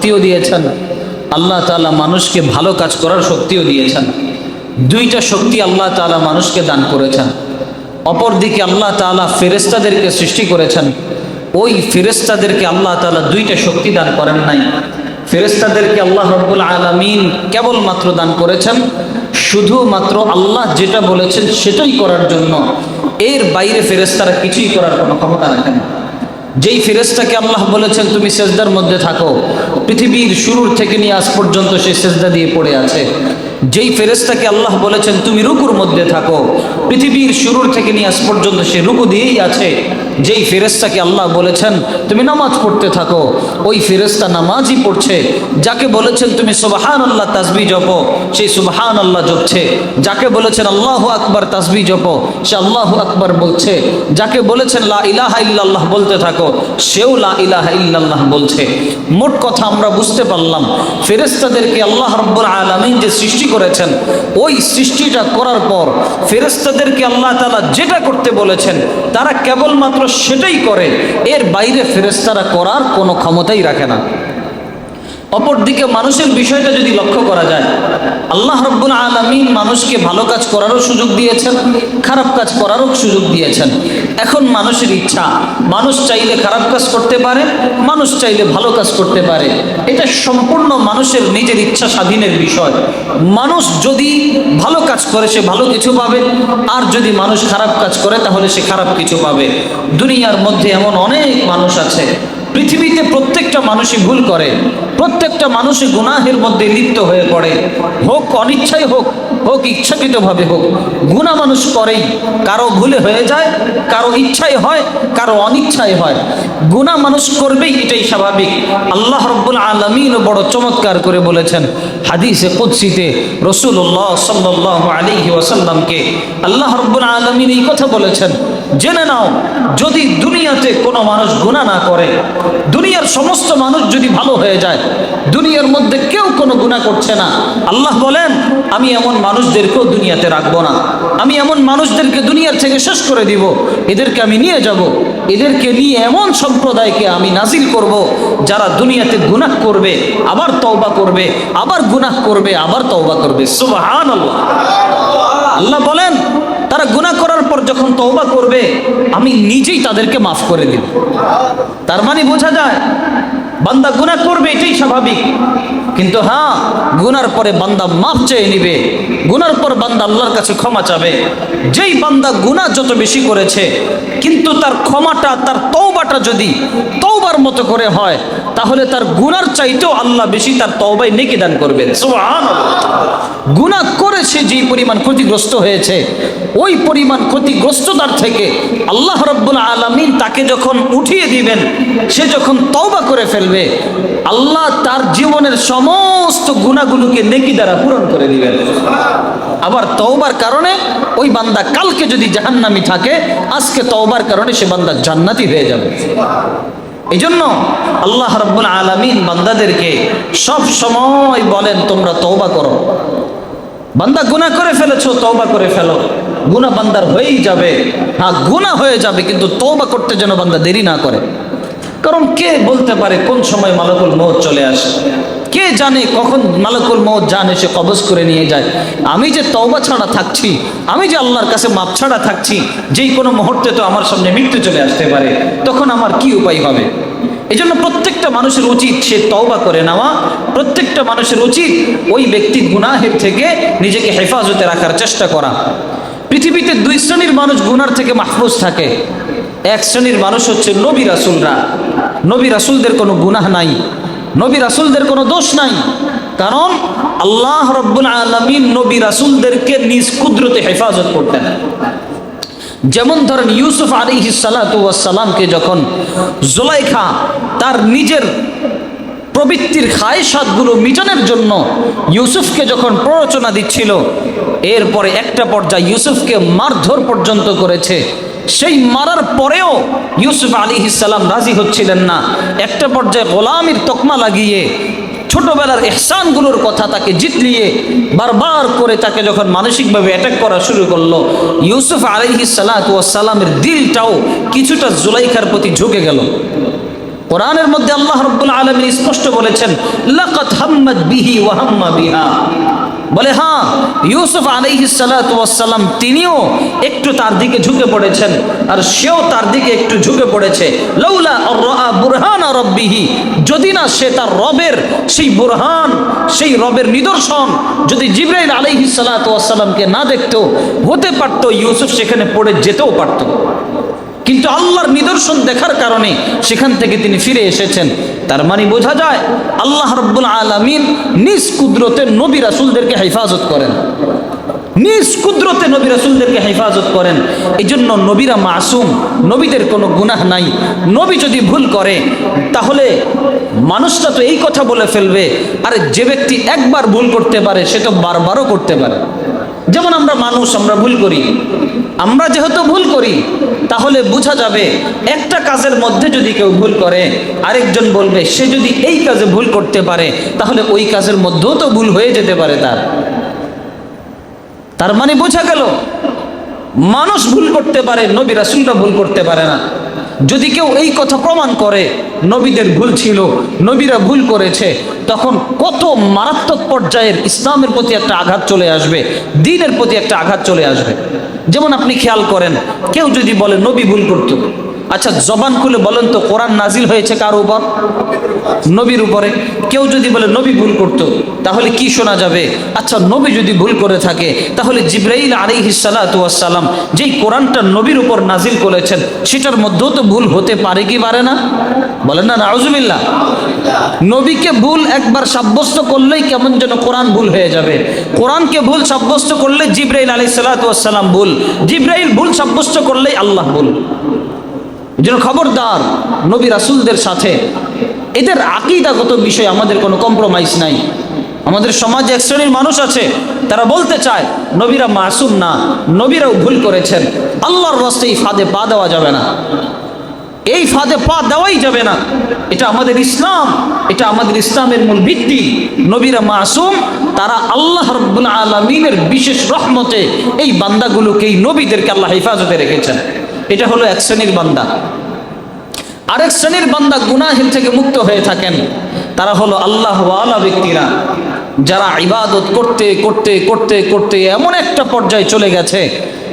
শক্তিও দিয়েছেন। আল্লাহ তাআলা মানুষকে ভালো কাজ করার শক্তিও দিয়েছেন। দুইটা শক্তি আল্লাহ তাআলা মানুষকে দান করেছেন। অপরদিকে আল্লাহ তাআলা ফেরেস্তাদেরকে সৃষ্টি করেছেন। ওই ফেরেস্তাদেরকে আল্লাহ তাআলা দুইটা শক্তি দান করেন নাই। ফেরেস্তাদেরকে আল্লাহ রব্বুল আলমিন কেবলমাত্র দান করেছেন। শুধুমাত্র আল্লাহ যেটা বলেছেন সেটাই করার জন্য। এর বাইরে ফেরেস্তারা কিছুই করার কোনো ক্ষমতা রাখেন না। যেই ফেরেস্তাকে আল্লাহ বলেছেন, তুমি সেজদার মধ্যে থাকো। পৃথিবীর শুরুর থেকে নিয়ে আজ পর্যন্ত সে সেজদা দিয়ে পড়ে আছে। যেই ফেরেস্তাকে আল্লাহ বলেছেন, তুমি রুকুর মধ্যে থাকো। পৃথিবীর শুরুর থেকে নিয়ে আজ পর্যন্ত সে রুকু দিয়েই আছে। যেই ফেরেস্তাকে আল্লাহ বলেছেন, তুমি নামাজ পড়তে থাকো। ওই ফেরেস্তা নামাজই পড়ছে। যাকে বলেছেন, তুমি সুবাহান আল্লাহ তাসবি জপো। সেই সুবাহান আল্লাহ জপছে। যাকে বলেছেন, আল্লাহ আকবার তাসবি জপো। সে আল্লাহ আকবার বলছে। যাকে বলেছেন, লা ইলাহা ইল্লাল্লাহ বলতে থাকো, সেও লা ইলাহা ইল্লাল্লাহ বলছে। মোট কথা আমরা বুঝতে পারলাম ফেরেস্তাদেরকে আল্লাহ রব্বুল আলমিন যে সৃষ্টি করেছেন। ওই সৃষ্টিটা করার পর ফেরেস্তাদেরকে আল্লাহ তালা যেটা করতে বলেছেন, তারা কেবলমাত্র সেটাই করে। এর বাইরে ফেরেস্তারা করার কোনো ক্ষমতাই রাখে না। অপরদিকে মানুষের বিষয়টা যদি লক্ষ্য করা যায়, আল্লাহ রব্বুল আলমিন মানুষকে ভালো কাজ করারও সুযোগ দিয়েছেন, খারাপ কাজ করারও সুযোগ দিয়েছেন। এখন মানুষের ইচ্ছা, মানুষ চাইলে খারাপ কাজ করতে পারে, মানুষ চাইলে ভালো কাজ করতে পারে। এটা সম্পূর্ণ মানুষের নিজের ইচ্ছা স্বাধীনের বিষয়। মানুষ যদি ভালো কাজ করে, সে ভালো কিছু পাবে। আর যদি মানুষ খারাপ কাজ করে, তাহলে সে খারাপ কিছু পাবে। দুনিয়ার মধ্যে এমন অনেক মানুষ আছে পৃথিবীতে প্রত্যেকটা মানুষই ভুল করে, প্রত্যেকটা মানুষই গুনাহের মধ্যে লিপ্ত হয়ে পড়ে। হোক অনিচ্ছাই হোক হোক ইচ্ছাকৃতভাবে হোক গুণা মানুষ করেই। কারও ভুলে হয়ে যায়, কারও ইচ্ছাই হয়, কারও অনিচ্ছাই হয়। গুণা মানুষ করবেই, এটাই স্বাভাবিক। আল্লাহ রব্বুল আলমিন বড় চমৎকার করে বলেছেন, হাদিসে কুৎসিতে রসুল্লাহ সাল্লাহ আলিহি ওয়াসাল্লামকে আল্লাহ রব্বুল আলমিন এই কথা বলেছেন জেনে নাও, যদি দুনিয়াতে কোনো মানুষ গুণা না করে, দুনিয়ার সমস্ত মানুষ যদি ভালো হয়ে যায়, দুনিয়ার মধ্যে কেউ কোনো গুণা করছে না। আল্লাহ বলেন, আমি এমন মানুষদেরকেও দুনিয়াতে রাখব না। আমি এমন মানুষদেরকে দুনিয়ার থেকে শেষ করে দিব, এদেরকে আমি নিয়ে যাব। এদেরকে নিয়ে এমন সম্প্রদায়কে আমি নাজিল করব, যারা দুনিয়াতে গুনাহ করবে, আবার তওবা করবে, আবার গুনাহ করবে, আবার তওবা করবে। সুবহানাল্লাহ। আল্লাহ বলেন, তারা গুনাহ করার যখন তওবা করবে, আমি নিজেই তাদেরকে মাফ করে দিব। তার মানে বোঝা যায়, বান্দা গুনাহ করবে, এটাই স্বাভাবিক। কিন্তু হ্যাঁ গুনার পরে বান্দা মাফ চেয়ে নিবে, গুনার পর বান্দা আল্লাহর কাছে ক্ষমা চাবে। যেই বান্দা গুনাহ যত বেশি করেছে, কিন্তু তার ক্ষমাটা, তার তৌবাটা যদি তৌবার মতো করে হয় তাহলে তার গুনার চাইতেও আল্লাহ বেশি তার তওবায় নেকি দান করবেন। গুনাহ করেছে যেই পরিমাণ ক্ষতিগ্রস্ত হয়েছে ওই পরিমাণ ক্ষতিগ্রস্ততার থেকে আল্লাহ রব্বুল আলমিন তাকে যখন উঠিয়ে দিবেন সে যখন তওবা করে ফেলবে আল্লাহ তার জীবনের সমস্ত গুণাগুলোকে নেকি দ্বারা পূরণ করে দিবেন। আবার তওবার কারণে ওই বান্দা কালকে যদি জাহান্নামি থাকে আজকে তওবার কারণে সে বান্দা জান্নাতি হয়ে যাবে। এই জন্য আল্লাহ রব্বুল আলমিন বান্দাদেরকে সব সময় বলেন, তোমরা তৌবা করো। বান্দা গুনা করে ফেলেছো, তওবা করে ফেলো। গুনাহ বান্দার হয়েই যাবে। হ্যাঁ গুনা হয়ে যাবে, কিন্তু তৌবা করতে যেন বান্দা দেরি না করে। কারণ কে বলতে পারে কোন সময় মালকুল মৌত চলে আসে? কে জানে কখন মালকুল মৌত জানে সে কবজ করে নিয়ে যায়? আমি যে তওবা ছাড়া থাকছি, আমি যে আল্লাহর কাছে মাপ ছাড়া থাকছি, যেই কোনো মুহূর্তে তো আমার সামনে মৃত্যু চলে আসতে পারে, তখন আমার কি উপায় হবে? এই জন্য প্রত্যেকটা মানুষের উচিত সে তওবা করে নেওয়া, প্রত্যেকটা মানুষের উচিত ওই ব্যক্তির গুনাহের থেকে নিজেকে হেফাজতে রাখার চেষ্টা করা। পৃথিবীতে দুই শ্রেণির মানুষ গুনার থেকে মাহফুজ থাকে। এক শ্রেণির মানুষ হচ্ছে নবী রাসুলরা। নবী রাসুলদের কোনো গুনাহ নাই। নবী রাসুলদের কোনো দোষ নাই। কারণ আল্লাহ রব্বুল আলমিন নবী রাসুলদেরকে নিজ কুদরতে হেফাজত করতেন। যেমন ধরেন ইউসুফ আলী সালাতামকে যখন জোলাইখা তার নিজের প্রবৃত্তির খায়সাতগুলো মিটানোর জন্য ইউসুফকে যখন প্ররোচনা দিচ্ছিল, এরপরে একটা পর্যায়ে ইউসুফকে মারধর পর্যন্ত করেছে। সেই মারার পরেও ইউসুফ আলী ইসাল্লাম রাজি হচ্ছিলেন না। একটা পর্যায়ে গোলামির তকমা লাগিয়ে ছোটবেলার এহসানগুলোর কথা তাকে জিতলিয়ে বারবার করে তাকে যখন মানসিকভাবে অ্যাটাক করা শুরু করল, ইউসুফ আলহি সালাতামের দিলটাও কিছুটা জুলাইখার প্রতি ঝুঁকে গেল। কোরআনের মধ্যে আল্লাহ রব্বুল আলমিন স্পষ্ট বলেছেন লাকাত হাম্মাদ বিহি ওয়াহাম্মা বিহা। বলে হ্যাঁ ইউসুফ আলাইহিসালাম তিনিও একটু তার দিকে ঝুঁকে পড়েছেন আর সেও তার দিকে একটু ঝুঁকে পড়েছে। লৌলা বুরহান রব্বিহি, যদি না সে তার রবের সেই বুরহান, সেই রবের নিদর্শন যদি জিব্রাইল আলাইহিসালামকে না দেখতো, হতে পারতো ইউসুফ সেখানে পড়ে যেতেও পারতো। কিন্তু আল্লাহর নিদর্শন দেখার কারণে সেখান থেকে তিনি ফিরে এসেছেন। তার মানে বোঝা যায়, আল্লাহ রব্বুল আলমিন নিজ কুদরতে নবী রাসুলদেরকে হেফাজত করেন। নিজ কুদরতে নবী রাসুলদেরকে হেফাজত করেন। এই জন্য নবীরা মাসুম, নবীদের কোনো গুনাহ নাই। নবী যদি ভুল করে, তাহলে মানুষটা তো এই কথা বলে ফেলবে, আর যে ব্যক্তি একবার ভুল করতে পারে, সে তো বারবারও করতে পারে। যেমন আমরা মানুষ, আমরা ভুল করি। আমরা যেহেতু ভুল করি তাহলে বোঝা যাবে একটা কাজের মধ্যে যদি কেউ ভুল করে, আরেকজন বলবে, সে যদি এই কাজে ভুল করতে পারে, তাহলে ওই কাজের মধ্যেও তো ভুল হয়ে যেতে পারে তার। তার মানে বোঝা গেল, মানুষ ভুল করতে পারে, নবী রাসুলরা ভুল করতে পারে না। যদি কেউ এই কথা প্রমাণ করে, নবীদের ভুল ছিল, নবীরা ভুল করেছে, তখন কত মারাত্মক পর্যায়ের ইসলামের প্রতি একটা আঘাত চলে আসবে, দিনের প্রতি একটা আঘাত চলে আসবে। যেমন আপনি খেয়াল করেন, কেউ যদি বলে, নবী ভুল করতো। আচ্ছা জবান খুলে বলেন তো, কোরআন নাজিল হয়েছে কার উপর? নবীর উপরে। কেউ যদি বলে, নবী ভুল করতো তাহলে কি শোনা যাবে? আচ্ছা নবী যদি ভুল করে থাকে, তাহলে জিব্রাইল আলিহিসাল্লাম যেই কোরআনটা নবীর উপর নাজিল করেছেন, সেটার মধ্যেও তো ভুল হতে পারে কি পারে না? বলেন না, নাউজুবিল্লাহ। নবীকে ভুল একবার সাব্যস্ত করলেই কেমন যেন কোরআন ভুল হয়ে যাবে। কোরআনকে ভুল সাব্যস্ত করলে জিব্রাইল আলি সাল্লাতাম ভুল। জিব্রাইল ভুল সাব্যস্ত করলেই আল্লাহ ভুল। যেন খবরদার নবী রাসুলদের সাথে। এদের আকিদাগত বিষয়ে আমাদের কোনো কম্প্রোমাইজ নাই। আমাদের সমাজে এক শ্রেণির মানুষ আছে, তারা বলতে চায়, নবীরা মাসুম না, নবীরাও ভুল করেছেন। আল্লাহর রাস্তে এই ফাঁদে পা দেওয়া যাবে না। এই ফাঁদে পা দেওয়াই যাবে না। এটা আমাদের ইসলাম, এটা আমাদের ইসলামের মূল ভিত্তি। নবীরা মাসুম, তারা আল্লাহ রব্বুল আলমিনের বিশেষ রহমতে এই বান্দাগুলোকে এই নবীদেরকে আল্লাহ হেফাজতে রেখেছেন। এটা হলো এক শ্রেণির বান্দা। আরেক শ্রেণির বান্দা গুনাহের থেকে মুক্ত হয়ে থাকেন। তারা হলো আল্লাহওয়ালা ব্যক্তিরা। যারা ইবাদত করতে করতে করতে করতে এমন একটা পর্যায়ে চলে গেছে,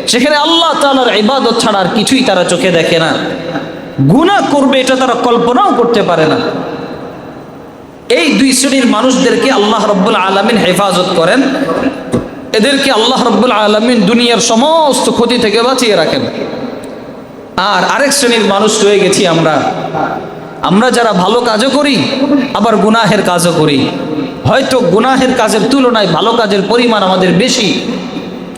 সেখানে আল্লাহ তালার ইবাদত ছাড়া আর কিছুই তারা চোখে দেখে না। গুনাহ করবে এটা তারা কল্পনাও করতে পারে না। এই দুই শ্রেণির মানুষদেরকে আল্লাহ রব্বুল আলমিন হেফাজত করেন। এদেরকে আল্লাহ রব্বুল আলমিন দুনিয়ার সমস্ত ক্ষতি থেকে বাঁচিয়ে রাখেন। আর আরেক শ্রেণির মানুষ রয়ে গেছি আমরা। আমরা যারা ভালো কাজও করি, আবার গুনাহের কাজও করি। হয়তো গুনাহের কাজের তুলনায় ভালো কাজের পরিমাণ আমাদের বেশি,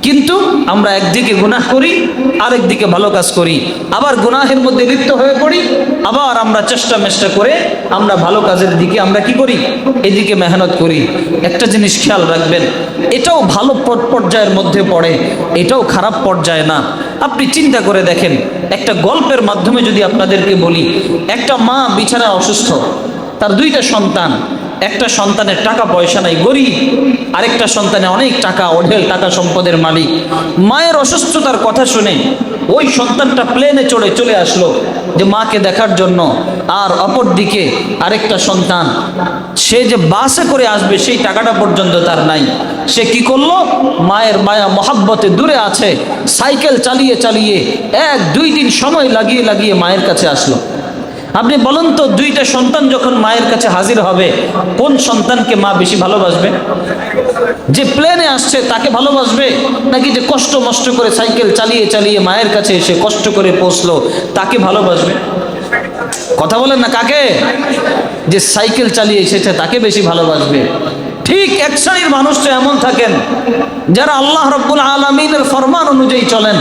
কিন্তু আমরা একদিকে গুনাহ করি, আরেকদিকে ভালো কাজ করি। আবার গুনাহের মধ্যে লিপ্ত হয়ে পড়ি, আবার আমরা চেষ্টা মেষ্টা করে আমরা ভালো কাজের দিকে আমরা কি করি? এদিকে মেহনত করি। একটা জিনিস খেয়াল রাখবেন, এটাও ভালো পর- পর্যায়ের মধ্যে পড়ে, এটাও খারাপ পর্যায়ে না। আপনি চিন্তা করে দেখেন, একটা গল্পের মাধ্যমে যদি আপনাদেরকে বলি, একটা মা বিছানা অসুস্থ, তার দুইটা সন্তান, একটা সন্তানের টাকা পয়সা নাই, গরিব, আরেকটা সন্তানে অনেক টাকা, অঢেল টাকা সম্পদের মালিক। মায়ের অসুস্থতার কথা শুনে ওই সন্তানটা প্লেনে চড়ে চলে আসলো যে মাকে দেখার জন্য আর অপর দিকে আরেকটা সন্তান। সে যে বাসে করে আসবে, সেই টাকাটা পর্যন্ত তার নাই। সে কি করল? মায়ের মায়া, মহাব্বতে দূরে আছে। সাইকেল চালিয়ে চালিয়ে এক, দুই দিন সময় লাগিয়ে লাগিয়ে মায়ের কাছে আসলো। আপনি বলুন তো, দুইটা সন্তান যখন মায়ের কাছে হাজির হবে, কোন সন্তানকে মা বেশি ভালোবাসবে? যে প্লেনে আসছে, তাকে ভালোবাসবে? নাকি যে কষ্ট মষ্ট করে সাইকেল চালিয়ে চালিয়ে মায়ের কাছে এসে কষ্ট করে পৌঁছলো, তাকে ভালোবাসবে? কথা বলেন না কাকে? যে সাইকেল চালিয়ে এসেছে, তাকে বেশি ভালোবাসবে। ঠিক এক শ্রেণির মানুষ তো এমন থাকেন, যারা আল্লাহ রব্বুল আলমিনের ফরমান অনুযায়ী চলেন।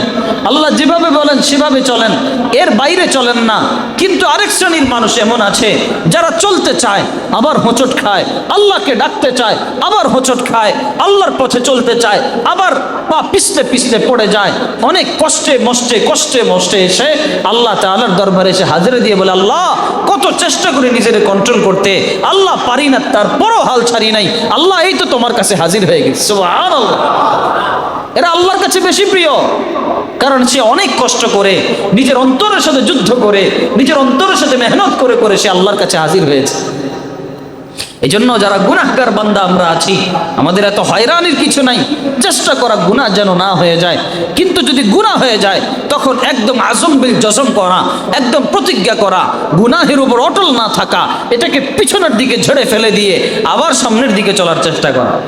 আল্লাহ যেভাবে বলেন, সেভাবে চলেন। এর বাইরে চলেন না। কিন্তু আরেক শ্রেণির মানুষ এমন আছে, যারা চলতে চায়, আবার হোঁচট খায়। আল্লাহকে ডাকতে চায়, আবার হোঁচট খায়। আল্লাহর পথে চলতে চায়, আবার পা পিছলে পিছলে পড়ে যায়। অনেক কষ্টে মষ্টে কষ্টে মষ্টে এসে আল্লাহ তাআলার দরবারে এসে হাজিরে দিয়ে বলে, আল্লাহ, কত চেষ্টা করে নিজের কন্ট্রোল করতে। আল্লাহ পারি না, তারপরও হাল ছাড়ি নাই। আল্লাহ, এই তো তোমার কাছে হাজির হয়ে গেছে। সুবহানাল্লাহ। এরা আল্লাহর কাছে বেশি প্রিয়। কারণ সে অনেক কষ্ট করে, নিজের অন্তরের সাথে যুদ্ধ করে, নিজের অন্তরের সাথে মেহনত করে করে সে আল্লাহর কাছে হাজির হয়েছে। এই জন্য যারা গুনাহগার বান্দা, আমরা আছি। আমাদের এত হয়রানির কিছু নাই। চেষ্টা করা গুনাহ যেন না হয়ে যায়। কিন্তু যদি গুনাহ হয়ে যায়, তখন একদম আজম বিল করা, একদম প্রতিজ্ঞা করা, গুনাহের উপর অটল না থাকা, এটাকে পিছনের দিকে ঝেড়ে ফেলে দিয়ে আবার সামনের দিকে চলার চেষ্টা করা।